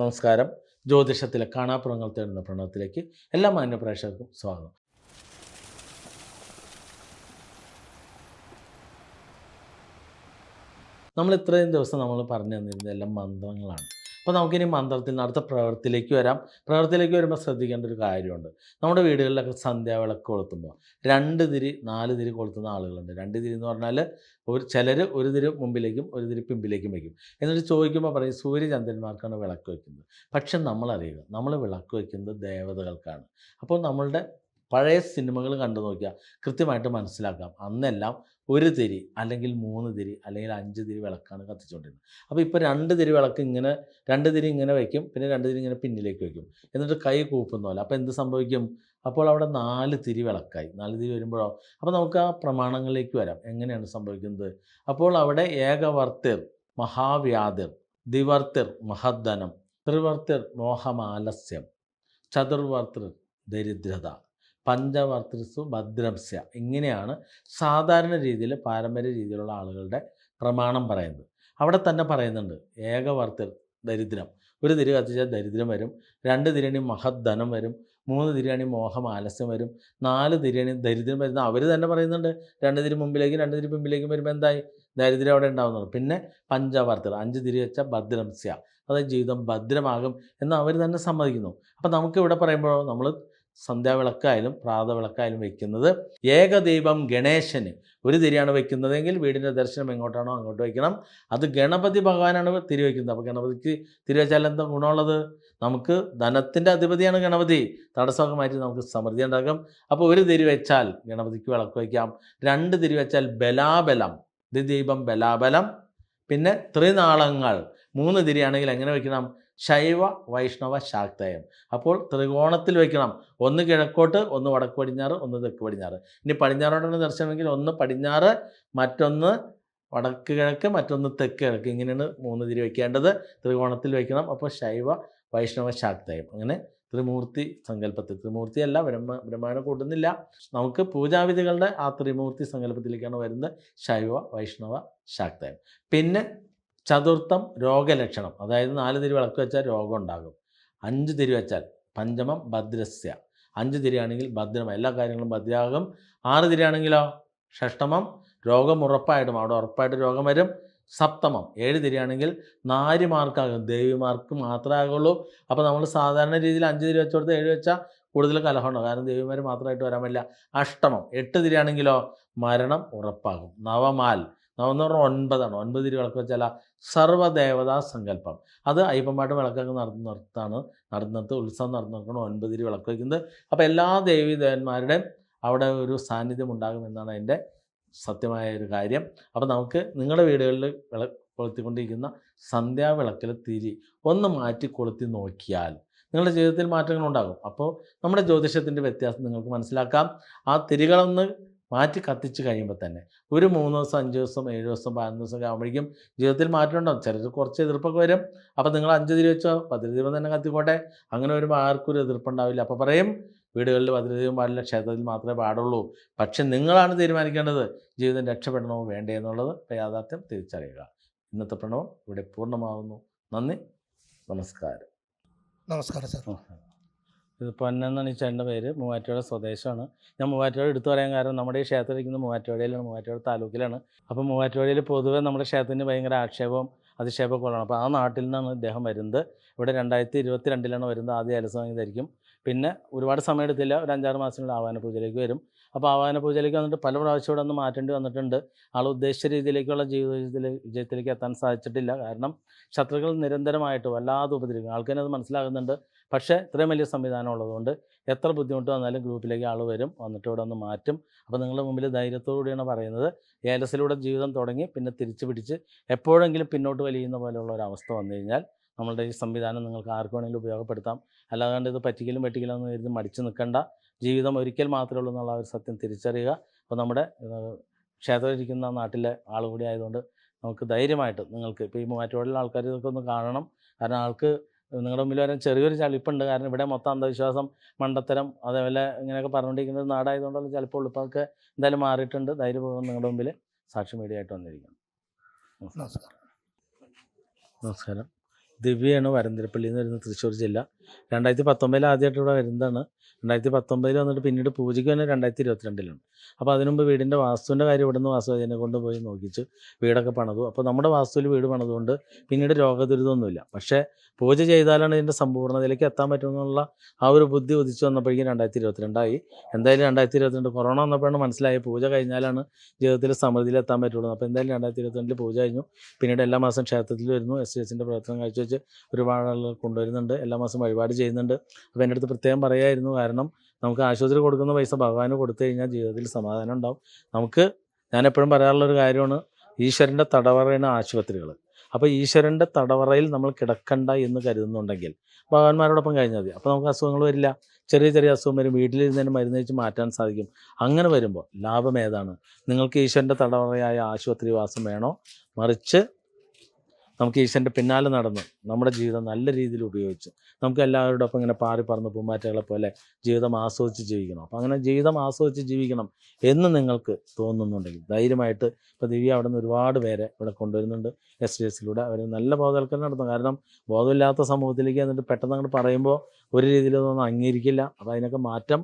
നമസ്കാരം. ജ്യോതിഷത്തിലെ കാണാപ്പുറങ്ങൾ തേടുന്ന പ്രണവത്തിലേക്ക് എല്ലാ മാന്യ പ്രേക്ഷകർക്കും സ്വാഗതം. നമ്മൾ ഇത്രയും ദിവസം നമ്മൾ പറഞ്ഞു തന്നിരുന്ന എല്ലാം മന്ത്രങ്ങളാണ്. അപ്പോൾ നമുക്കിനി മന്ത്രത്തിൽ നിന്ന് അടുത്ത പ്രവൃത്തിയിലേക്ക് വരാം. പ്രവൃത്തിയിലേക്ക് വരുമ്പോൾ ശ്രദ്ധിക്കേണ്ട ഒരു കാര്യമുണ്ട്. നമ്മുടെ വീടുകളിലൊക്കെ സന്ധ്യാവിളക്ക് കൊളുത്തുമ്പോൾ രണ്ട് തിരി നാല് തിരി കൊളുത്തുന്ന ആളുകളുണ്ട്. രണ്ട് തിരി എന്ന് പറഞ്ഞാൽ ഒരു ചിലർ ഒരു തിരി മുമ്പിലേക്കും ഒരു തിരി പിമ്പിലേക്കും വയ്ക്കും. എന്നിട്ട് ചോദിക്കുമ്പോൾ പറയും സൂര്യചന്ദ്രന്മാർക്കാണ് വിളക്ക് വയ്ക്കുന്നത്. പക്ഷെ നമ്മളറിയുക നമ്മൾ വിളക്ക് വയ്ക്കുന്നത് ദേവതകൾക്കാണ്. അപ്പോൾ നമ്മളുടെ പഴയ സിനിമകൾ കണ്ടു നോക്കിയാൽ കൃത്യമായിട്ട് മനസ്സിലാക്കാം. അന്നെല്ലാം ഒരു തിരി അല്ലെങ്കിൽ മൂന്ന് തിരി അല്ലെങ്കിൽ അഞ്ച് തിരി വിളക്കാണ് കത്തിച്ചുകൊണ്ടിരുന്നത് അപ്പോൾ ഇപ്പോൾ രണ്ട് തിരി വിളക്ക് ഇങ്ങനെ രണ്ട് തിരി ഇങ്ങനെ വയ്ക്കും പിന്നെ രണ്ട് തിരി ഇങ്ങനെ പിന്നിലേക്ക് വയ്ക്കും എന്നിട്ട് കൈ കൂപ്പുന്ന പോലെ. അപ്പോൾ എന്ത് സംഭവിക്കും? അപ്പോൾ അവിടെ നാല് തിരി വിളക്കായി. നാല് തിരി വരുമ്പോഴോ? അപ്പോൾ നമുക്ക് ആ പ്രമാണങ്ങളിലേക്ക് വരാം. എങ്ങനെയാണ് സംഭവിക്കുന്നത്? അപ്പോൾ അവിടെ ഏകവർത്തിർ മഹാവ്യാതിർ ദിവർത്തിർ മഹദ്ധനം ത്രിവർത്തിർ മോഹമാലസ്യം ചതുർവർത്തിർ ദരിദ്രത. പഞ്ചവർത്തിസു ഭദ്രംസ്യ ഇങ്ങനെയാണ് സാധാരണ രീതിയിൽ പാരമ്പര്യ രീതിയിലുള്ള ആളുകളുടെ പ്രമാണം പറയുന്നത്. അവിടെ തന്നെ പറയുന്നുണ്ട് ഏകവർത്തി ദരിദ്രം. ഒരു തിരി കത്തിച്ചാൽ ദരിദ്രം വരും രണ്ട് തിരിയണി മഹദ്ധനം വരും മൂന്ന് തിരിയണി മോഹം ആലസ്യം വരും നാല് തിരിയണി ദരിദ്രം വരുന്ന അവർ തന്നെ പറയുന്നുണ്ട് രണ്ട് തിരി മുമ്പിലേക്കും രണ്ട് തിരി പിമ്പിലേക്കും വരുമ്പോൾ എന്തായി? ദരിദ്രം അവിടെ ഉണ്ടാകുന്നുള്ളൂ പിന്നെ പഞ്ചവർത്തി അഞ്ച് തിരി വെച്ചാൽ ഭദ്രംസ്യ അതായത് ജീവിതം ഭദ്രമാകും എന്ന് അവർ തന്നെ സമ്മതിക്കുന്നു. അപ്പം നമുക്കിവിടെ പറയുമ്പോഴോ നമ്മൾ സന്ധ്യാവിളക്കായാലും പ്രാതവിളക്കായാലും വെക്കുന്നത് ഏകദീപം ഗണേശന്. ഒരു തിരിയാണ് വെക്കുന്നതെങ്കിൽ വീടിന്റെ ദർശനം എങ്ങോട്ടാണോ അങ്ങോട്ട് വയ്ക്കണം. അത് ഗണപതി ഭഗവാനാണ് തിരി വയ്ക്കുന്നത് അപ്പോൾ ഗണപതിക്ക് തിരി വെച്ചാൽ എന്താ ഗുണമുള്ളത്? നമുക്ക് ധനത്തിന്റെ അധിപതിയാണ് ഗണപതി. തടസ്സമൊക്കെ മാറ്റി നമുക്ക് സമൃദ്ധി ഉണ്ടാക്കാം. അപ്പോൾ ഒരു തിരി വെച്ചാൽ ഗണപതിക്ക് വിളക്ക് വയ്ക്കാം. രണ്ട് തിരി വെച്ചാൽ ബലാബലം ദീപം ബലാബലം. പിന്നെ ത്രിനാളങ്ങൾ. മൂന്ന് തിരിയാണെങ്കിൽ എങ്ങനെ വെക്കണം ശൈവ വൈഷ്ണവ ശാക്തയം. അപ്പോൾ ത്രികോണത്തിൽ വയ്ക്കണം ഒന്ന് കിഴക്കോട്ട് ഒന്ന് വടക്ക് പടിഞ്ഞാറ് ഒന്ന് തെക്ക് പടിഞ്ഞാറ്. ഇനി പടിഞ്ഞാറോട്ടാണ് ദർശനമെങ്കിൽ ഒന്ന് പടിഞ്ഞാറ് മറ്റൊന്ന് വടക്ക് കിഴക്ക് മറ്റൊന്ന് തെക്ക് കിഴക്ക്. ഇങ്ങനെയാണ് മൂന്ന് തിരി വയ്ക്കേണ്ടത് ത്രികോണത്തിൽ വയ്ക്കണം അപ്പോൾ ശൈവ വൈഷ്ണവ ശാക്തയം. അങ്ങനെ ത്രിമൂർത്തി സങ്കല്പത്തിൽ. ത്രിമൂർത്തിയല്ല ബ്രഹ്മ ബ്രഹ്മാവിനെ കൂട്ടുന്നില്ല. നമുക്ക് പൂജാവിധികളുടെ ആ ത്രിമൂർത്തി സങ്കല്പത്തിലേക്കാണ് വരുന്നത് ശൈവ വൈഷ്ണവ ശാക്തയം. പിന്നെ ചതുർത്ഥം രോഗലക്ഷണം. അതായത് നാല് തിരി വിളക്ക് വെച്ചാൽ രോഗം ഉണ്ടാകും അഞ്ച് തിരി വെച്ചാൽ പഞ്ചമം ഭദ്രസ്യ. അഞ്ച് തിരിയാണെങ്കിൽ ഭദ്രം എല്ലാ കാര്യങ്ങളും ഭദ്രയാകും ആറ് തിരിയാണെങ്കിലോ? ഷഷ്ടമം രോഗം ഉറപ്പായിട്ടും. അവിടെ ഉറപ്പായിട്ട് രോഗം വരും. സപ്തമം. ഏഴ് തിരിയാണെങ്കിൽ നാരിമാർക്കാകും. ദേവിമാർക്ക് മാത്രമേ ആകുള്ളൂ. അപ്പോൾ നമ്മൾ സാധാരണ രീതിയിൽ അഞ്ച് തിരി വെച്ചോടത്ത് ഏഴ് വെച്ചാൽ കൂടുതൽ കലഹമുണ്ടോ കാരണം ദേവിമാർ മാത്രമായിട്ട് വരാൻ പറ്റില്ല. അഷ്ടമം. എട്ട് തിരിയാണെങ്കിലോ? മരണം ഉറപ്പാകും. നവമാൽ. നവം എന്ന് പറഞ്ഞാൽ ഒൻപതാണ്. ഒൻപത് തിരി വിളക്ക് വെച്ചാൽ സർവദേവതാ സങ്കല്പം. അത് അയ്യപ്പന്മാരുടെ വിളക്കൊക്കെ നിർത്താണ്. നടന്നിട്ട് ഉത്സവം നടന്നിടക്കണം ഒൻപത് തിരി വിളക്ക് വയ്ക്കുന്നത്. അപ്പോൾ എല്ലാ ദേവീദേവന്മാരുടെയും അവിടെ ഒരു സാന്നിധ്യം ഉണ്ടാകുമെന്നാണ് എന്റെ സത്യമായ ഒരു കാര്യം. അപ്പോൾ നമുക്ക് നിങ്ങളുടെ വീടുകളിൽ വിള കൊളുത്തിക്കൊണ്ടിരിക്കുന്ന സന്ധ്യാവിളക്കിൽ തിരി ഒന്ന് മാറ്റി കൊളുത്തി നോക്കിയാൽ നിങ്ങളുടെ ജീവിതത്തിൽ മാറ്റങ്ങളുണ്ടാകും അപ്പോൾ നമ്മുടെ ജ്യോതിഷത്തിന്റെ വ്യത്യാസം നിങ്ങൾക്ക് മനസ്സിലാക്കാം. ആ തിരികളൊന്ന് മാറ്റി കത്തിച്ച് കഴിയുമ്പോൾ തന്നെ. ഒരു മൂന്ന് ദിവസം അഞ്ച് ദിവസം ഏഴ് ദിവസം പതിനൊന്ന് ദിവസം ആകുമ്പോഴേക്കും ജീവിതത്തിൽ മാറ്റം ഉണ്ടാകും ചിലർ കുറച്ച് എതിർപ്പൊക്കെ വരും. അപ്പോൾ നിങ്ങൾ അഞ്ച് തിരി വെച്ചോ? പതിരി ദീപം തന്നെ കത്തിക്കോട്ടെ. അങ്ങനെ ഒരു ആർക്കും ഒരു എതിർപ്പുണ്ടാവില്ല അപ്പോൾ പറയും വീടുകളിൽ ഭദ്രദീപം പാടില്ല ക്ഷേത്രത്തിൽ മാത്രമേ പാടുള്ളൂ. പക്ഷെ നിങ്ങളാണ് തീരുമാനിക്കേണ്ടത് ജീവിതം രക്ഷപ്പെടണമോ വേണ്ടേ എന്നുള്ളത് യാഥാർത്ഥ്യം തിരിച്ചറിയുക. ഇന്നത്തെ പ്രണവം ഇവിടെ പൂർണമാകുന്നു നന്ദി. നമസ്കാരം. നമസ്കാരം സാർ. ഇത് പൊന്നെന്നാണ് ഈ ചേട്ടന്റെ പേര്. മൂവാറ്റുപുഴ സ്വദേശമാണ്. ഞാൻ മൂവാറ്റുപുഴ എടുത്തു പറയാൻ കാരണം നമ്മുടെ ഈ ക്ഷേത്രം ഇരിക്കുന്നത് മൂവാറ്റുപുഴയിലാണ് മൂവാറ്റുപുഴ താലൂക്കിലാണ്. അപ്പോൾ മൂവാറ്റുപുഴയിൽ പൊതുവേ നമ്മുടെ ക്ഷേത്രത്തിന് ഭയങ്കര ആക്ഷേപവും അതിക്ഷേപക്കുള്ളതാണ് അപ്പോൾ ആ നാട്ടിൽ നിന്നാണ് ഇദ്ദേഹം വരുന്നത്. ഇവിടെ രണ്ടായിരത്തി ഇരുപത്തി രണ്ടിലാണ് വരുന്നത് ആദ്യം ധരിക്കും. പിന്നെ ഒരുപാട് സമയം എടുത്തില്ല ഒരു അഞ്ചാറ് മാസത്തിനുള്ള ആവാന പൂജയിലേക്ക് വരും. അപ്പോൾ ആവാന പൂജയിലേക്ക് വന്നിട്ട് പല പ്രാവശ്യം ഇവിടെ ഒന്ന് മാറ്റേണ്ടി വന്നിട്ടുണ്ട്. ആൾ ഉദ്ദേശിച്ച രീതിയിലേക്കുള്ള ജീവിതത്തിൽ വിജയത്തിലേക്ക് എത്താൻ സാധിച്ചിട്ടില്ല. കാരണം ശത്രുക്കൾ നിരന്തരമായിട്ട് വല്ലാതെ ഉപദ്രവിക്കും. ആൾക്കാരത് മനസ്സിലാകുന്നുണ്ട്. പക്ഷേ ഇത്രയും വലിയ സംവിധാനം ഉള്ളതുകൊണ്ട് എത്ര ബുദ്ധിമുട്ട് വന്നാലും ഗ്രൂപ്പിലേക്ക് ആൾ വരും വന്നിട്ട് ഇവിടെ ഒന്ന് മാറ്റും. അപ്പോൾ നിങ്ങളുടെ മുമ്പിൽ ധൈര്യത്തോടുകൂടിയാണ് പറയുന്നത്. ഏലസിലൂടെ ജീവിതം തുടങ്ങി പിന്നെ തിരിച്ചു പിടിച്ച് എപ്പോഴെങ്കിലും പിന്നോട്ട് വലിയുന്ന പോലെയുള്ള ഒരു അവസ്ഥ വന്നു കഴിഞ്ഞാൽ നമ്മളുടെ ഈ സംവിധാനം നിങ്ങൾക്ക് ആർക്കു വേണമെങ്കിലും ഉപയോഗപ്പെടുത്താം. അല്ലാതെ ഇത് പറ്റിക്കലും വെട്ടിക്കലും എന്ന് കരുതി മടിച്ചു നിൽക്കേണ്ട. ജീവിതം ഒരിക്കൽ മാത്രമേ ഉള്ളൂ എന്നുള്ള ഒരു സത്യം തിരിച്ചറിയുക. അപ്പോൾ നമ്മുടെ ക്ഷേത്രമിരിക്കുന്ന നാട്ടിലെ ആൾ കൂടി ആയതുകൊണ്ട് നമുക്ക് ധൈര്യമായിട്ട് നിങ്ങൾക്ക് ഇപ്പോൾ ഈ മൂവാറ്റുപുഴയിലെ ആൾക്കാർ ഇതൊക്കെ ഒന്ന് കാണണം. കാരണം ആൾക്ക് നിങ്ങളുടെ മുമ്പിൽ വരാൻ ചെറിയൊരു ചളിപ്പുണ്ട് കാരണം ഇവിടെ മൊത്തം അന്ധവിശ്വാസം മണ്ടത്തരം അതേപോലെ ഇങ്ങനെയൊക്കെ പറഞ്ഞുകൊണ്ടിരിക്കുന്ന ഒരു നാടായതുകൊണ്ടുള്ള ചിലപ്പോൾ ഒക്കെ എന്തായാലും മാറിയിട്ടുണ്ട്. ധൈര്യപൂർവം നിങ്ങളുടെ മുമ്പിൽ സാക്ഷി മീഡിയ ആയിട്ട് വന്നിരിക്കണം നമസ്കാരം. നമസ്കാരം. ദിവ്യയാണ് വരന്തിരപ്പള്ളിയിൽ നിന്ന് വരുന്നത് തൃശ്ശൂർ ജില്ല. രണ്ടായിരത്തി പത്തൊമ്പതിൽ ആദ്യമായിട്ട് ഇവിടെ വരുന്നതാണ്. രണ്ടായിരത്തി പത്തൊമ്പതിൽ വന്നിട്ട് പിന്നീട് പൂജയ്ക്ക് തന്നെ രണ്ടായിരത്തി ഇരുപത്തിരണ്ടിലാണ്. അപ്പോൾ അതിനുമുമ്പ് വീടിന്റെ വാസ്തുവിന്റെ കാര്യം ഇവിടെ നിന്ന് വാസ്തു കൊണ്ട് പോയി നോക്കിച്ചു വീടൊക്കെ പണിതു. അപ്പോൾ നമ്മുടെ വാസ്തുവിൽ വീട് പണിതുകൊണ്ട് പിന്നീട് രോഗദുരിതമൊന്നുമില്ല. പക്ഷേ പൂജ ചെയ്താലാണ് ഇതിന്റെ സമ്പൂർണതയിലേക്ക് എത്താൻ പറ്റുമെന്നുള്ള ആ ഒരു ബുദ്ധി ഉദിച്ചു വന്നപ്പോഴേക്കും രണ്ടായിരത്തി ഇരുപത്തിരണ്ടായി. എന്തായാലും രണ്ടായിരത്തി ഇരുപത്തിരണ്ട് കൊറോണ വന്നപ്പോഴാണ് മനസ്സിലായി പൂജ കഴിഞ്ഞാലാണ് ജീവിതത്തിൽ സമൃദ്ധിയിൽ എത്താൻ പറ്റുള്ളൂ. അപ്പോൾ എന്തായാലും രണ്ടായിരത്തി ഇരുപത്തിരണ്ടിൽ പൂജ കഴിഞ്ഞു. പിന്നീട് എല്ലാ മാസം ക്ഷേത്രത്തിൽ വരുന്നു. എസ് എസിന്റെ പ്രവർത്തനം കാഴ്ചവെച്ച് ഒരുപാട് ആളുകൾ കൊണ്ടുവരുന്നുണ്ട്. എല്ലാ മാസം വഴിപാട് ചെയ്യുന്നുണ്ട്. അപ്പോൾ എന്റെ അടുത്ത് പ്രത്യേകം പറയായിരുന്നു കാരണം നമുക്ക് ആശുപത്രി കൊടുക്കുന്ന പൈസ ഭഗവാന് കൊടുത്തു കഴിഞ്ഞാൽ ജീവിതത്തിൽ സമാധാനം ഉണ്ടാവും. നമുക്ക് ഞാൻ എപ്പോഴും പറയാറുള്ള ഒരു കാര്യമാണ് ഈശ്വരന്റെ തടവറയാണ് ആശുപത്രികൾ അപ്പോൾ ഈശ്വരന്റെ തടവറയിൽ നമ്മൾ കിടക്കണ്ട എന്ന് കരുതുന്നുണ്ടെങ്കിൽ ഭഗവാന്മാരോടൊപ്പം കഴിഞ്ഞാൽ മതി. അപ്പോൾ നമുക്ക് അസുഖങ്ങൾ വരില്ല. ചെറിയ ചെറിയ അസുഖം വരും. വീട്ടിലിരുന്ന് തന്നെ മരുന്ന് വെച്ച് മാറ്റാൻ സാധിക്കും. അങ്ങനെ വരുമ്പോൾ ലാഭം ഏതാണ്? നിങ്ങൾക്ക് ഈശ്വരന്റെ തടവറയായ ആശുപത്രി വാസം വേണോ? മറിച്ച് നമുക്ക് ഈശ്വരന്റെ പിന്നാലെ നടന്ന് നമ്മുടെ ജീവിതം നല്ല രീതിയിൽ ഉപയോഗിച്ച് നമുക്ക് എല്ലാവരോടൊപ്പം ഇങ്ങനെ പാറി പറന്ന് പൂമ്പാറ്റകളെ പോലെ ജീവിതം ആസ്വദിച്ച് ജീവിക്കണം. അപ്പം അങ്ങനെ ജീവിതം ആസ്വദിച്ച് ജീവിക്കണം എന്ന് നിങ്ങൾക്ക് തോന്നുന്നുണ്ടെങ്കിൽ ധൈര്യമായിട്ട് ഇപ്പോൾ ദിവ്യ അവിടെ നിന്ന് ഒരുപാട് പേരെ ഇവിടെ കൊണ്ടുവരുന്നുണ്ട്. എസ് ഡി എസിലൂടെ അവർ നല്ല ബോധവൽക്കരണം നടത്തും കാരണം ബോധമില്ലാത്ത സമൂഹത്തിലേക്ക് എന്നിട്ട് പെട്ടെന്ന് അങ്ങോട്ട് പറയുമ്പോൾ ഒരു രീതിയിലൊന്നും അംഗീകരിക്കില്ല. അപ്പോൾ അതിനൊക്കെ മാറ്റം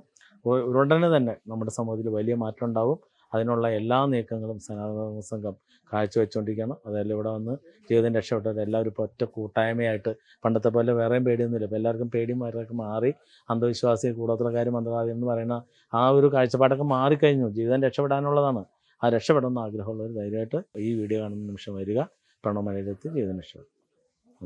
ഉടനെ തന്നെ നമ്മുടെ സമൂഹത്തിൽ വലിയ മാറ്റം ഉണ്ടാവും. അതിനുള്ള എല്ലാ നീക്കങ്ങളും സനാതന സംഘം കാഴ്ചവെച്ചുകൊണ്ടിരിക്കുകയാണ് അതെല്ലാം ഇവിടെ വന്ന് ജീവിതം രക്ഷപ്പെട്ടത് എല്ലാവരും ഇപ്പോൾ ഒറ്റ കൂട്ടായ്മയായിട്ട് പണ്ടത്തെ പോലെ വേറെയും പേടിയൊന്നുമില്ല. ഇപ്പോൾ എല്ലാവർക്കും പേടിയും വരൊക്കെ മാറി അന്ധവിശ്വാസി കൂടോത്രക്കാർ മന്ത്രവാദി എന്ന് പറയുന്ന ആ ഒരു കാഴ്ചപ്പാടൊക്കെ മാറിക്കഴിഞ്ഞു. ജീവിതം രക്ഷപ്പെടാനുള്ളതാണ്. ആ രക്ഷപ്പെടണമെന്ന് ആഗ്രഹമുള്ളവർ ധൈര്യമായിട്ട് ഈ വീഡിയോ കാണുന്ന നിമിഷം വരിക. പ്രണവമലയിലെത്തി ജീവിതം രക്ഷപ്പെടും